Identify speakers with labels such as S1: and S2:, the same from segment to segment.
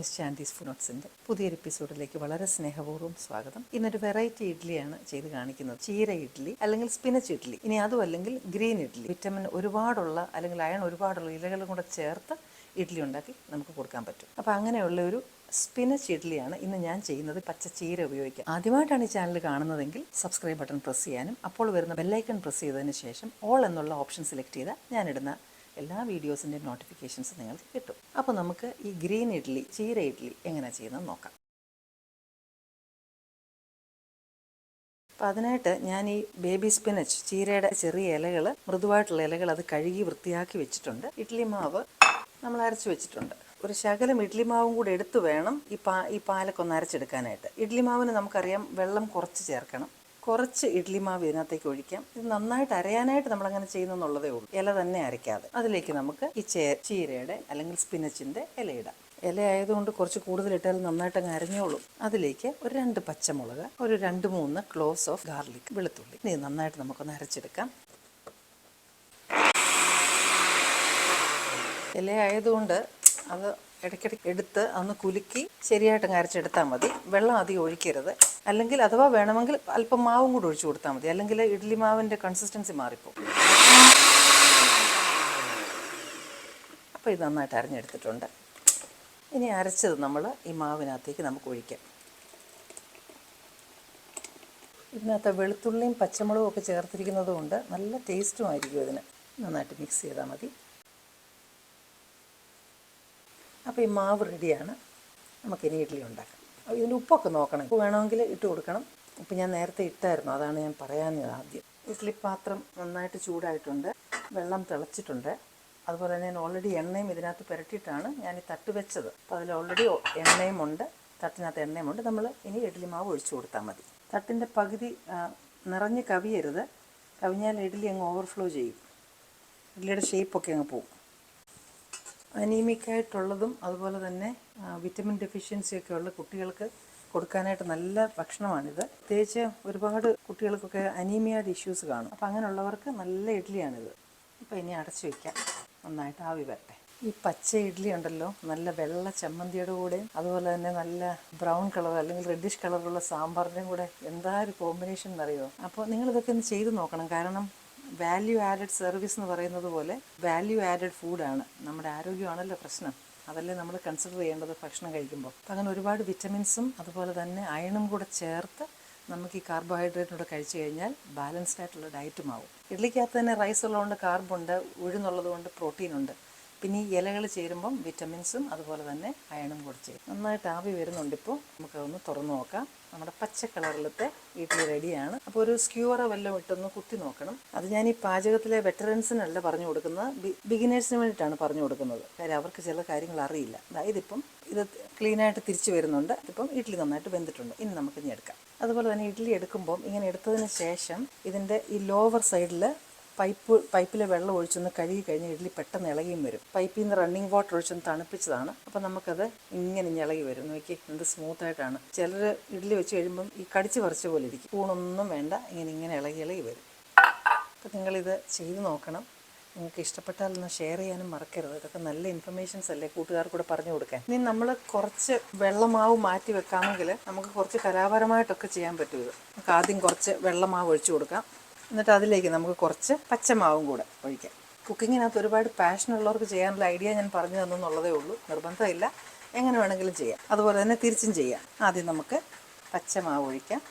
S1: Miss ചാൻഡീസ് ഫുനോട്സിന്റെ പുതിയൊരു എപ്പിസോഡിലേക്ക് വളരെ സ്നേഹപൂർവം സ്വാഗതം. ഇന്നൊരു വെറൈറ്റി ഇഡ്ഡലിയാണ് ചെയ്ത് കാണിക്കുന്നത്. ചീര ഇഡ്ഡലി അല്ലെങ്കിൽ സ്പിനച്ച് ഇഡ്ഡലി. ഇനി അതും അല്ലെങ്കിൽ ഗ്രീൻ ഇഡ്ഡലി. വിറ്റമിൻ ഒരുപാടുള്ള അല്ലെങ്കിൽ അയൺ ഒരുപാടുള്ള ഇലകളും കൂടെ ചേർത്ത് ഇഡ്ഡലി ഉണ്ടാക്കി നമുക്ക് കൊടുക്കാൻ പറ്റും. അപ്പോൾ അങ്ങനെയുള്ള ഒരു സ്പിനച്ച് ഇഡ്ഡലിയാണ് ഇന്ന് ഞാൻ ചെയ്യുന്നത്. പച്ച ചീര ഉപയോഗിക്കാം. ആദ്യമായിട്ടാണ് ഈ ചാനൽ കാണുന്നതെങ്കിൽ സബ്സ്ക്രൈബ് ബട്ടൺ പ്രസ് ചെയ്യാനും അപ്പോൾ വരുന്ന ബെല്ലൈക്കൺ പ്രസ് ചെയ്തതിന് ശേഷം ഓൾ എന്നുള്ള ഓപ്ഷൻ സെലക്ട് ചെയ്താൽ ഞാനിടുന്ന എല്ലാ വീഡിയോസിന്റെയും നോട്ടിഫിക്കേഷൻസ് നിങ്ങൾക്ക് കിട്ടും. അപ്പോൾ നമുക്ക് ഈ ഗ്രീൻ ഇഡ്ഡലി ചീര ഇഡ്ഡലി എങ്ങനെ ചെയ്യുന്നത് നോക്കാം. അപ്പം അതിനായിട്ട് ഞാൻ ഈ ബേബി സ്പിനച്ച് ചീരയുടെ ചെറിയ ഇലകൾ മൃദുവായിട്ടുള്ള ഇലകൾ അത് കഴുകി വൃത്തിയാക്കി വെച്ചിട്ടുണ്ട്. ഇഡ്ഡലി മാവ് നമ്മൾ അരച്ച് വെച്ചിട്ടുണ്ട്. ഒരു ശകലം ഇഡ്ലി മാവും കൂടി എടുത്ത് വേണം ഈ പാ ഈ പാലൊക്കെ ഒന്ന് അരച്ചെടുക്കാനായിട്ട്. ഇഡ്ലി മാവിന് നമുക്കറിയാം വെള്ളം കുറച്ച് ചേർക്കണം. കുറച്ച് ഇഡ്ഡലി മാവ് ഇതിനകത്തേക്ക് ഒഴിക്കാം. ഇത് നന്നായിട്ട് അരയാനായിട്ട് നമ്മൾ നമ്മളങ്ങനെ ചെയ്യുന്നെന്നുള്ളതേ ഉള്ളൂ. ഇല തന്നെ അരയ്ക്കാതെ. അതിലേക്ക് നമുക്ക് ഈ ചേ ചീരയുടെ അല്ലെങ്കിൽ സ്പിനച്ചിന്റെ ഇലയിടാം ഇല ആയതുകൊണ്ട് കുറച്ച് കൂടുതൽ ഇട്ടാൽ നന്നായിട്ട് അങ്ങ് അരഞ്ഞോളും. അതിലേക്ക് ഒരു രണ്ട് പച്ചമുളക് ഒരു രണ്ട് മൂന്ന് ക്ലോസ് ഓഫ് ഗാർലിക് വെളുത്തുള്ളി. ഇനി നന്നായിട്ട് നമുക്കൊന്ന് അരച്ചെടുക്കാം. ഇല ആയതുകൊണ്ട് അത് ഇടയ്ക്കിടയ്ക്ക് എടുത്ത് അന്ന് കുലുക്കി ശരിയായിട്ട് അരച്ചെടുത്താൽ മതി. വെള്ളം അധികം ഒഴിക്കരുത്. അല്ലെങ്കിൽ അഥവാ വേണമെങ്കിൽ അല്പം മാവും കൂടി ഒഴിച്ചു കൊടുത്താൽ മതി. അല്ലെങ്കിൽ ഇഡ്ഡലി മാവിന്റെ കൺസിസ്റ്റൻസി മാറിപ്പോകും. അപ്പോൾ ഇത് നന്നായിട്ട് അരഞ്ഞെടുത്തിട്ടുണ്ട്. ഇനി അരച്ചത് നമ്മൾ ഈ മാവിനകത്തേക്ക് നമുക്ക് ഒഴിക്കാം. ഇതിനകത്ത് വെളുത്തുള്ളിയും പച്ചമുളകും ഒക്കെ ചേർത്തിരിക്കുന്നതുകൊണ്ട് നല്ല ടേസ്റ്റും ആയിരിക്കും ഇതിന്. നന്നായിട്ട് മിക്സ് ചെയ്താൽ മതി. അപ്പോൾ ഈ മാവ് റെഡിയാണ്. നമുക്കിനി ഇഡ്ഡലി ഉണ്ടാക്കാം. അപ്പോൾ ഇതിന്റെ ഉപ്പൊക്കെ നോക്കണം. ഉപ്പ് വേണമെങ്കിൽ ഇട്ട് കൊടുക്കണം. ഉപ്പ് ഞാൻ നേരത്തെ ഇട്ടായിരുന്നു. അതാണ് ഞാൻ പറയാഞ്ഞത് ആദ്യം. ഇഡ്ഡലി പാത്രം നന്നായിട്ട് ചൂടായിട്ടുണ്ട്. വെള്ളം തിളച്ചിട്ടുണ്ട്. അതുപോലെ തന്നെ ഞാൻ ഓൾറെഡി എണ്ണയും ഇതിനകത്ത് പുരട്ടിയിട്ടാണ് ഞാൻ ഈ തട്ട് വെച്ചത്. അപ്പോൾ അതിൽ ഓൾറെഡി എണ്ണയും ഉണ്ട്. തട്ടിനകത്ത് എണ്ണയുമുണ്ട് നമ്മൾ ഇനി ഇഡ്ഡലി മാവ് ഒഴിച്ചു കൊടുത്താൽ മതി. തട്ടിന്റെ പകുതി നിറഞ്ഞ് കവിയരുത്. കവിഞ്ഞാൽ ഇഡ്ഡലി അങ്ങ് ഓവർഫ്ലോ ചെയ്യും. ഇഡ്ഡലിയുടെ ഷേപ്പൊക്കെ അങ്ങ് പോകും അനീമിക് ആയിട്ടുള്ളതും അതുപോലെ തന്നെ വിറ്റമിൻ ഡെഫിഷ്യൻസി ഒക്കെ ഉള്ള കുട്ടികൾക്ക് കൊടുക്കാനായിട്ട് നല്ല ഭക്ഷണമാണിത്. പ്രത്യേകിച്ച് ഒരുപാട് കുട്ടികൾക്കൊക്കെ അനീമിയയുടെ ഇഷ്യൂസ് കാണും. അപ്പോൾ അങ്ങനെയുള്ളവർക്ക് നല്ല ഇഡ്ഡലിയാണിത് അപ്പോൾ ഇനി അടച്ചു വയ്ക്കാം നന്നായിട്ട് ആവി വരട്ടെ. ഈ പച്ച ഇഡ്ഡലി ഉണ്ടല്ലോ നല്ല വെള്ള ചമ്മന്തിയുടെ കൂടെയും അതുപോലെ തന്നെ നല്ല ബ്രൗൺ കളർ അല്ലെങ്കിൽ റെഡിഷ് കളറുള്ള സാമ്പാറിന്റെയും കൂടെ എന്താ ഒരു കോമ്പിനേഷൻ എന്നറിയോ? അപ്പോൾ നിങ്ങളിതൊക്കെ ഒന്ന് ചെയ്ത് നോക്കണം. കാരണം വാല്യൂ ആഡഡ് സർവീസ് എന്ന് പറയുന്നത് പോലെ വാല്യൂ ആഡഡ് ഫുഡാണ് നമ്മുടെ ആരോഗ്യമാണല്ലോ പ്രശ്നം. അതല്ലേ നമ്മൾ കൺസിഡർ ചെയ്യേണ്ടത് ഭക്ഷണം കഴിക്കുമ്പോൾ. അപ്പം അങ്ങനെ ഒരുപാട് വിറ്റമിൻസും അതുപോലെ തന്നെ അയണും കൂടെ ചേർത്ത് നമുക്ക് ഈ കാർബോഹൈഡ്രേറ്റിനോട് കഴിച്ചു കഴിഞ്ഞാൽ ബാലൻസ്ഡ് ആയിട്ടുള്ള ഡയറ്റും ആവും. ഇഡ്ഡലിക്കകത്ത് തന്നെ റൈസ് ഉള്ളതുകൊണ്ട് കാർബുണ്ട് ഉഴുന്നുള്ളതുകൊണ്ട് പ്രോട്ടീനുണ്ട് പിന്നെ ഈ ഇലകൾ ചേരുമ്പം വിറ്റമിൻസും അതുപോലെ തന്നെ അയണും കൂടെ ചേരും. നന്നായിട്ട് ആവി വരുന്നുണ്ട് ഇപ്പോൾ നമുക്കതൊന്ന് തുറന്നു നോക്കാം. നമ്മുടെ പച്ച കളറിലത്തെ വീട്ടിൽ റെഡിയാണ്. അപ്പോൾ ഒരു സ്ക്യൂറ വല്ലതും ഇട്ടൊന്ന് കുത്തി നോക്കണം. അത് ഞാൻ ഈ പാചകത്തിലെ വെറ്ററൻസിനല്ല പറഞ്ഞു കൊടുക്കുന്നത്. ബിഗിനേഴ്സിന് വേണ്ടിയിട്ടാണ് പറഞ്ഞു കൊടുക്കുന്നത്. കാര്യം അവർക്ക് ചില കാര്യങ്ങൾ അറിയില്ല. ഇതിപ്പം ഇത് ക്ലീനായിട്ട് തിരിച്ചു വരുന്നുണ്ട്. ഇപ്പം ഇഡ്ഡലി നന്നായിട്ട് വെന്തിട്ടുണ്ട്. ഇനി നമുക്ക് ഇനി എടുക്കാം. അതുപോലെ തന്നെ ഇഡ്ഡലി എടുക്കുമ്പം ഇങ്ങനെ എടുത്തതിന് ശേഷം ഇതിന്റെ ഈ ലോവർ സൈഡിൽ പൈപ്പ് പൈപ്പിലെ വെള്ളം ഒഴിച്ചൊന്ന് കഴുകി കഴിഞ്ഞ് ഇഡ്ഡലി പെട്ടെന്ന് ഇളകിയും വരും. പൈപ്പിൽ നിന്ന് റണ്ണിങ് വാട്ടർ ഒഴിച്ചൊന്ന് തണുപ്പിച്ചതാണ്. അപ്പോൾ നമുക്കത് ഇങ്ങനെ ഇങ്ങ് ഇളകി വരും. നോക്കി എന്ത് സ്മൂത്തായിട്ടാണ് ചിലർ ഇഡ്ഡലി വെച്ച് കഴിയുമ്പം ഈ കടിച്ച് പറിച്ച പോലെ ഇരിക്കും. കൂണൊന്നും വേണ്ട ഇങ്ങനെ ഇങ്ങനെ ഇളകി ഇളകി വരും. അപ്പോൾ നിങ്ങളിത് ചെയ്ത് നോക്കണം. നിങ്ങൾക്ക് ഇഷ്ടപ്പെട്ടാൽ ഒന്ന് ഷെയർ ചെയ്യാനും മറക്കരുത്. ഇതൊക്കെ നല്ല ഇൻഫർമേഷൻസ് അല്ലേ കൂട്ടുകാർക്കൂടെ പറഞ്ഞു കൊടുക്കാൻ. ഇനി നമ്മൾ കുറച്ച് വെള്ളമാവ് മാറ്റി വെക്കാമെങ്കിൽ നമുക്ക് കുറച്ച് കലാപരമായിട്ടൊക്കെ ചെയ്യാൻ പറ്റും ഇത്. നമുക്ക് ആദ്യം കുറച്ച് വെള്ളമാവ് ഒഴിച്ചു കൊടുക്കാം. എന്നിട്ട് അതിലേക്ക് നമുക്ക് കുറച്ച് പച്ചമാവും കൂടെ ഒഴിക്കാം. കുക്കിങ്ങിനകത്ത് ഒരുപാട് പാഷൻ ഉള്ളവർക്ക് ചെയ്യാനുള്ള ഐഡിയ ഞാൻ പറഞ്ഞു തന്നെന്നുള്ളതേ ഉള്ളൂ. നിർബന്ധമില്ല. എങ്ങനെ വേണമെങ്കിലും ചെയ്യാം. അതുപോലെ തന്നെ തിരിച്ചും ചെയ്യാം. ആദ്യം നമുക്ക് പച്ചമാവ് ഒഴിക്കാം.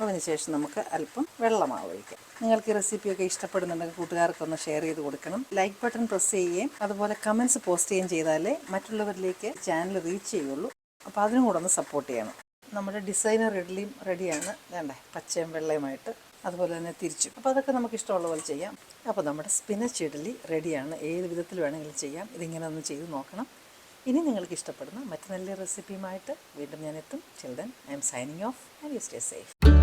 S1: അതിനുശേഷം നമുക്ക് അല്പം വെള്ളമാവ് ഒഴിക്കാം. നിങ്ങൾക്ക് ഈ റെസിപ്പിയൊക്കെ ഇഷ്ടപ്പെടുന്നുണ്ടെങ്കിൽ കൂട്ടുകാർക്കൊന്ന് ഷെയർ ചെയ്ത് കൊടുക്കണം. ലൈക്ക് ബട്ടൺ പ്രസ് ചെയ്യുകയും അതുപോലെ കമൻസ് പോസ്റ്റ് ചെയ്യുകയും ചെയ്താലേ മറ്റുള്ളവരിലേക്ക് ചാനൽ റീച്ച് ചെയ്യുള്ളൂ അപ്പോൾ അതിനും കൂടെ ഒന്ന് സപ്പോർട്ട് ചെയ്യണം. നമ്മുടെ ഡിസൈനർ ഇഡ്ഡലിയും റെഡിയാണ് വേണ്ടേ? പച്ചയും വെള്ളയുമായിട്ട് അതുപോലെ തന്നെ തിരിച്ചു. അപ്പോൾ അതൊക്കെ നമുക്ക് ഇഷ്ടമുള്ള പോലെ ചെയ്യാം. അപ്പോൾ നമ്മുടെ സ്പിനച്ച് ഇഡ്ഡലി റെഡിയാണ്. ഏത് വിധത്തിൽ വേണമെങ്കിലും ചെയ്യാം. ഇതിങ്ങനെ ഒന്ന് ചെയ്ത് നോക്കണം. ഇനി നിങ്ങൾക്ക് ഇഷ്ടപ്പെടുന്ന മറ്റു നല്ല റെസിപ്പിയുമായിട്ട് വീണ്ടും ഞാൻ എത്തും. Children I'm signing off and you stay safe